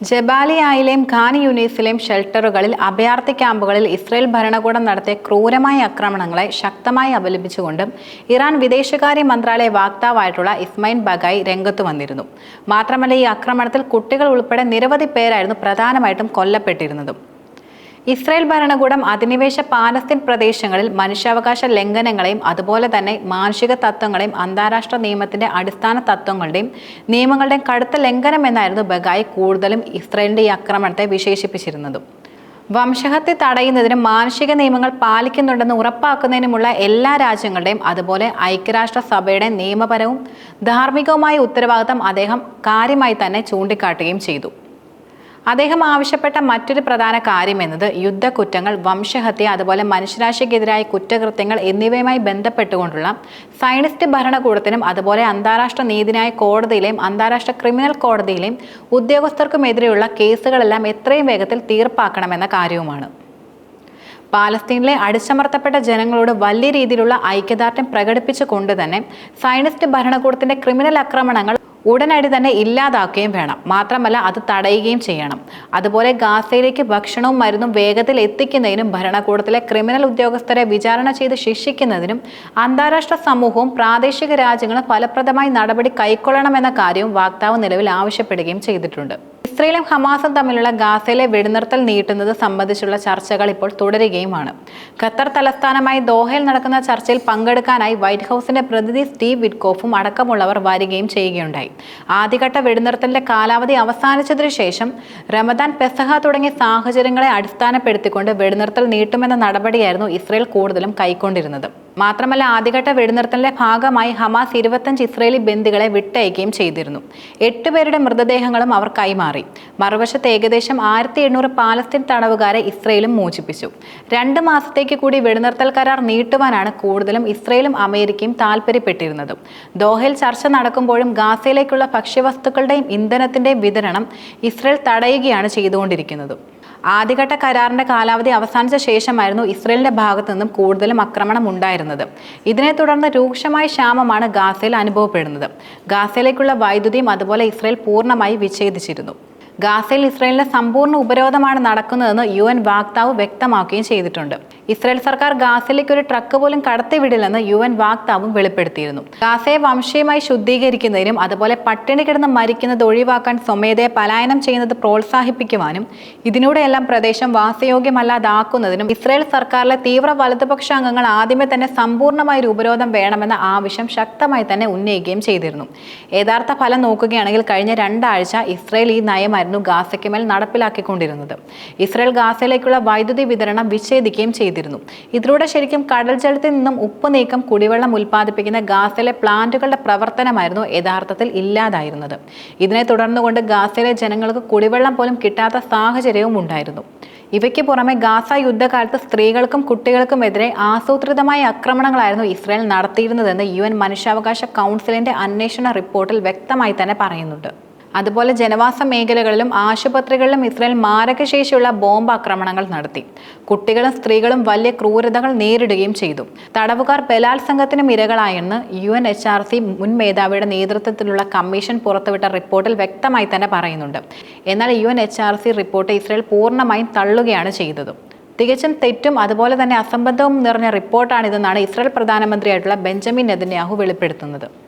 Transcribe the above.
ജബാലിയായിലെയും ഖാൻ യൂണിസിലെയും ഷെൽട്ടറുകളിൽ അഭയാർത്ഥി ക്യാമ്പുകളിൽ ഇസ്രയേൽ ഭരണകൂടം നടത്തിയ ക്രൂരമായ ആക്രമണങ്ങളെ ശക്തമായി അപലപിച്ചുകൊണ്ടും ഇറാൻ വിദേശകാര്യ മന്ത്രാലയ വാക്താവായിട്ടുള്ള ഇസ്മൈൻ ബഗായി രംഗത്തു വന്നിരുന്നു. മാത്രമല്ല ഈ ആക്രമണത്തിൽ കുട്ടികൾ ഉൾപ്പെടെ നിരവധി പേരായിരുന്നു പ്രധാനമായിട്ടും കൊല്ലപ്പെട്ടിരുന്നതും. ഇസ്രായേൽ ഭരണകൂടം അധിനിവേശ പാലസ്തീൻ പ്രദേശങ്ങളിൽ മനുഷ്യാവകാശ ലംഘനങ്ങളെയും അതുപോലെ തന്നെ മാനുഷിക തത്വങ്ങളെയും അന്താരാഷ്ട്ര നിയമത്തിന്റെ അടിസ്ഥാന തത്വങ്ങളുടെയും നിയമങ്ങളുടെയും കടുത്ത ലംഘനം എന്നായിരുന്നു ബഗായി കൂടുതലും ഇസ്രായേലിന്റെ ഈ ആക്രമണത്തെ വിശേഷിപ്പിച്ചിരുന്നത്. വംശഹത്യ തടയുന്നതിനും മാനുഷിക നിയമങ്ങൾ പാലിക്കുന്നുണ്ടെന്ന് ഉറപ്പാക്കുന്നതിനുമുള്ള എല്ലാ രാജ്യങ്ങളുടെയും അതുപോലെ ഐക്യരാഷ്ട്ര സഭയുടെ നിയമപരവും ധാർമ്മികവുമായ ഉത്തരവാദിത്തം അദ്ദേഹം കാര്യമായി തന്നെ ചൂണ്ടിക്കാട്ടുകയും ചെയ്തു. അദ്ദേഹം ആവശ്യപ്പെട്ട മറ്റൊരു പ്രധാന കാര്യം എന്നത് യുദ്ധക്കുറ്റങ്ങൾ വംശഹത്യ അതുപോലെ മനുഷ്യരാശിക്കെതിരായ കുറ്റകൃത്യങ്ങൾ എന്നിവയുമായി ബന്ധപ്പെട്ടുകൊണ്ടുള്ള സയനിസ്റ്റ് ഭരണകൂടത്തിനും അതുപോലെ അന്താരാഷ്ട്ര നീതിന്യായ കോടതിയിലെയും അന്താരാഷ്ട്ര ക്രിമിനൽ കോടതിയിലെയും ഉദ്യോഗസ്ഥർക്കുമെതിരെയുള്ള കേസുകളെല്ലാം എത്രയും വേഗത്തിൽ തീർപ്പാക്കണമെന്ന കാര്യവുമാണ്. പാലസ്തീനിലെ അടിച്ചമർത്തപ്പെട്ട ജനങ്ങളോട് വലിയ രീതിയിലുള്ള ഐക്യദാർഢ്യം പ്രകടിപ്പിച്ചുകൊണ്ട് തന്നെ സയനിസ്റ്റ് ഭരണകൂടത്തിന്റെ ക്രിമിനൽ ആക്രമണങ്ങൾ ഉടനടി തന്നെ ഇല്ലാതാക്കുകയും വേണം. മാത്രമല്ല അത് തടയുകയും ചെയ്യണം. അതുപോലെ ഗാസയിലേക്ക് ഭക്ഷണവും മരുന്നും വേഗത്തിൽ എത്തിക്കുന്നതിനും ഭരണകൂടത്തിലെ ക്രിമിനൽ ഉദ്യോഗസ്ഥരെ വിചാരണ ചെയ്ത് ശിക്ഷിക്കുന്നതിനും അന്താരാഷ്ട്ര സമൂഹവും പ്രാദേശിക രാജ്യങ്ങളും ഫലപ്രദമായി നടപടി കൈക്കൊള്ളണമെന്ന കാര്യവും വാക്താവ് നിലവിൽ ആവശ്യപ്പെടുകയും ചെയ്തിട്ടുണ്ട്. ഇസ്രയേലും ഹമാസും തമ്മിലുള്ള ഗാസയിലെ വെടിനിർത്തൽ നീട്ടുന്നത് സംബന്ധിച്ചുള്ള ചർച്ചകൾ ഇപ്പോൾ തുടരുകയുമാണ്. ഖത്തർ തലസ്ഥാനമായി ദോഹയിൽ നടക്കുന്ന ചർച്ചയിൽ പങ്കെടുക്കാനായി വൈറ്റ് ഹൗസിന്റെ പ്രതിനിധി സ്റ്റീവ് വിറ്റ്കോഫും അടക്കമുള്ളവർ വരികയും ചെയ്യുകയുണ്ടായി. ആദ്യഘട്ട വെടിനിർത്തലിന്റെ കാലാവധി അവസാനിച്ചതിനു ശേഷം റമദാൻ പെസഹ തുടങ്ങിയ സാഹചര്യങ്ങളെ അടിസ്ഥാനപ്പെടുത്തിക്കൊണ്ട് വെടിനിർത്തൽ നീട്ടുമെന്ന നടപടിയായിരുന്നു ഇസ്രയേൽ കൂടുതലും കൈക്കൊണ്ടിരുന്നത്. മാത്രമല്ല ആദ്യഘട്ട വെടിനിർത്തലിന്റെ ഭാഗമായി ഹമാസ് ഇരുപത്തഞ്ച് ഇസ്രയേലി ബന്ദികളെ വിട്ടയക്കുകയും ചെയ്തിരുന്നു. എട്ടുപേരുടെ മൃതദേഹങ്ങളും അവർ കൈമാറി. മറുവശത്ത് ഏകദേശം ആയിരത്തി എണ്ണൂറ് പാലസ്തീൻ തടവുകാരെ ഇസ്രയേലും മോചിപ്പിച്ചു. രണ്ട് മാസത്തേക്ക് കൂടി വെടിനിർത്തൽ കരാർ നീട്ടുവാനാണ് കൂടുതലും ഇസ്രയേലും അമേരിക്കയും താൽപ്പര്യപ്പെട്ടിരുന്നത് ദോഹയിൽ ചർച്ച നടക്കുമ്പോഴും ഗാസയിലേക്കുള്ള ഭക്ഷ്യവസ്തുക്കളുടെയും ഇന്ധനത്തിന്റെയും വിതരണം ഇസ്രയേൽ തടയുകയാണ് ചെയ്തുകൊണ്ടിരിക്കുന്നത്. ആദ്യഘട്ട കരാറിന്റെ കാലാവധി അവസാനിച്ച ശേഷമായിരുന്നു ഇസ്രയേലിന്റെ ഭാഗത്തു നിന്നും കൂടുതലും ആക്രമണം ഉണ്ടായിരുന്നത്. ഇതിനെ തുടർന്ന് രൂക്ഷമായ ക്ഷാമമാണ് ഗാസയിൽ അനുഭവപ്പെടുന്നത്. ഗാസയിലേക്കുള്ള വൈദ്യുതിയും അതുപോലെ ഇസ്രയേൽ പൂർണമായി വിച്ഛേദിച്ചിരുന്നു. ഗാസയിൽ ഇസ്രയേലിന്റെ സമ്പൂർണ ഉപരോധമാണ് നടക്കുന്നതെന്ന് യു എൻ വാക്താവ് വ്യക്തമാക്കുകയും ചെയ്തിട്ടുണ്ട്. ഇസ്രയേൽ സർക്കാർ ഗാസയിലേക്ക് ഒരു ട്രക്ക് പോലും കടത്തിവിടില്ലെന്ന് യു എൻ വാക്താവും വെളിപ്പെടുത്തിയിരുന്നു. ഗാസയെ വംശീയമായി ശുദ്ധീകരിക്കുന്നതിനും അതുപോലെ പട്ടിണി കിടന്ന് മരിക്കുന്നത് ഒഴിവാക്കാൻ സ്വമേധയെ പലായനം ചെയ്യുന്നത് പ്രോത്സാഹിപ്പിക്കുവാനും ഇതിലൂടെയെല്ലാം പ്രദേശം വാസയോഗ്യമല്ലാതാക്കുന്നതിനും ഇസ്രയേൽ സർക്കാരിലെ തീവ്ര വലതുപക്ഷ അംഗങ്ങൾ ആദ്യമേ തന്നെ സമ്പൂർണമായ ഒരു ഉപരോധം വേണമെന്ന ആവശ്യം ശക്തമായി തന്നെ ഉന്നയിക്കുകയും ചെയ്തിരുന്നു. യഥാർത്ഥ ഫലം നോക്കുകയാണെങ്കിൽ കഴിഞ്ഞ രണ്ടാഴ്ച ഇസ്രയേൽ ഈ നയമായിരുന്നു ഗാസയ്ക്ക് മേൽ നടപ്പിലാക്കിക്കൊണ്ടിരുന്നത്. ഇസ്രയേൽ ഗാസയിലേക്കുള്ള വൈദ്യുതി വിതരണം വിച്ഛേദിക്കുകയും ചെയ്തിരുന്നു. ഇതിലൂടെ ശരിക്കും കടൽ ജലത്തിൽ നിന്നും ഉപ്പ് നീക്കം കുടിവെള്ളം ഉൽപ്പാദിപ്പിക്കുന്ന ഗാസയിലെ പ്ലാന്റുകളുടെ പ്രവർത്തനമായിരുന്നു യഥാർത്ഥത്തിൽ ഇല്ലാതായിരുന്നത്. ഇതിനെ തുടർന്നുകൊണ്ട് ഗാസയിലെ ജനങ്ങൾക്ക് കുടിവെള്ളം പോലും കിട്ടാത്ത സാഹചര്യവും ഉണ്ടായിരുന്നു. ഇവയ്ക്ക് പുറമെ ഗാസ യുദ്ധകാലത്ത് സ്ത്രീകൾക്കും കുട്ടികൾക്കുമെതിരെ ആസൂത്രിതമായ ആക്രമണങ്ങളായിരുന്നു ഇസ്രായേൽ നടത്തിയിരുന്നതെന്ന് യു എൻ മനുഷ്യാവകാശ കൗൺസിലിന്റെ അന്വേഷണ റിപ്പോർട്ടിൽ വ്യക്തമായി തന്നെ പറയുന്നുണ്ട്. അതുപോലെ ജനവാസ മേഖലകളിലും ആശുപത്രികളിലും ഇസ്രയേൽ മാരകശേഷിയുള്ള ബോംബ് ആക്രമണങ്ങൾ നടത്തി. കുട്ടികളും സ്ത്രീകളും വലിയ ക്രൂരതകൾ നേരിടുകയും ചെയ്തു. തടവുകാർ ബലാത്സംഗത്തിനും ഇരകളായെന്ന് U N H R C മുൻ മേധാവിയുടെ നേതൃത്വത്തിലുള്ള കമ്മീഷൻ പുറത്തുവിട്ട റിപ്പോർട്ടിൽ വ്യക്തമായി തന്നെ പറയുന്നുണ്ട്. എന്നാൽ U N H R C report Israel പൂർണമായും തള്ളുകയാണ് ചെയ്തത്. തികച്ചും തെറ്റും അതുപോലെ തന്നെ അസംബന്ധവും നിറഞ്ഞ റിപ്പോർട്ടാണിതെന്നാണ് ഇസ്രായേൽ പ്രധാനമന്ത്രിയായിട്ടുള്ള ബെഞ്ചമിൻ നെതന്യാഹു വെളിപ്പെടുത്തുന്നത്.